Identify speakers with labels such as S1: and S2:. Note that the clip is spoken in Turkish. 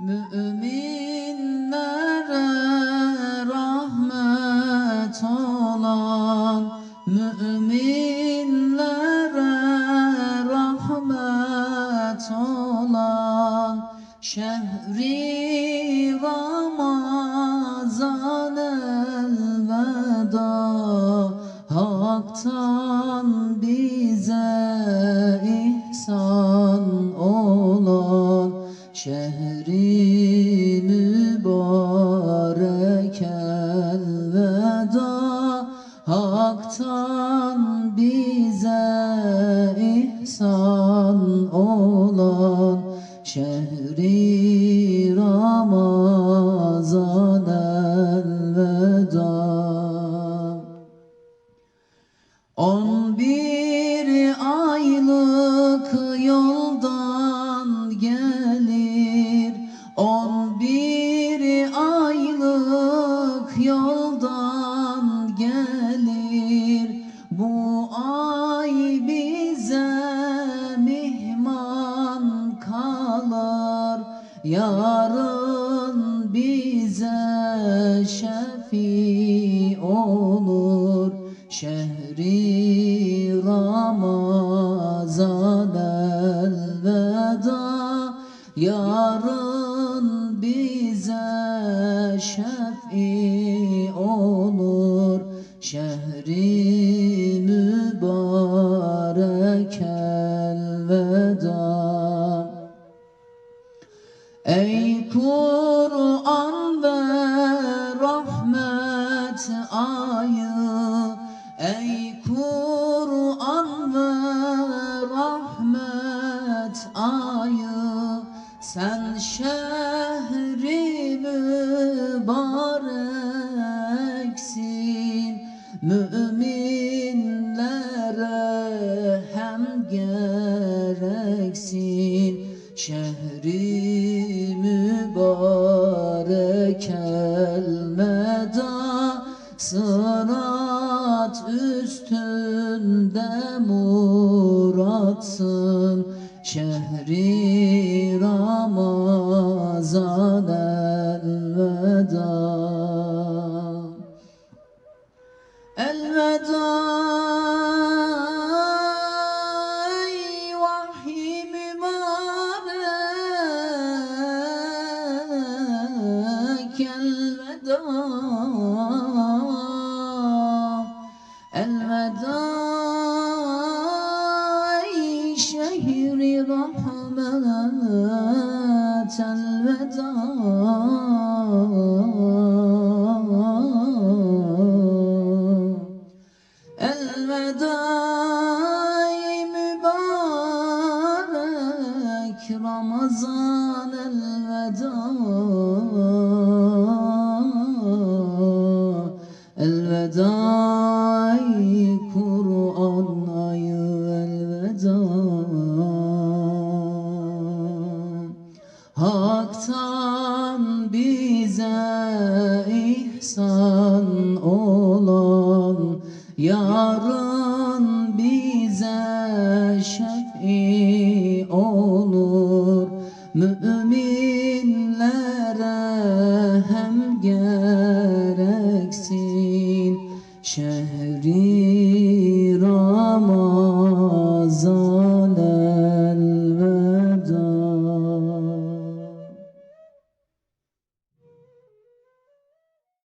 S1: Müminlere rahmet olan Müminlere rahmet olan Şehri Ramazan Şehri mübarek elveda Hak'tan bize ihsan olan Şehri Ramazan elveda. On bir Yarın bize şefi olur. Şehri Ramazan elveda. Yarın bize şefi gereksin. Şehri mübarek elmeda Sırat üstünde muratsın. Şehri Ramazan elveda elveda Elveda ey şehri rahmet elveda. Elveda ey mübarek Ramazan elveda ihsan olan Yarın bize şefi olur. Mümin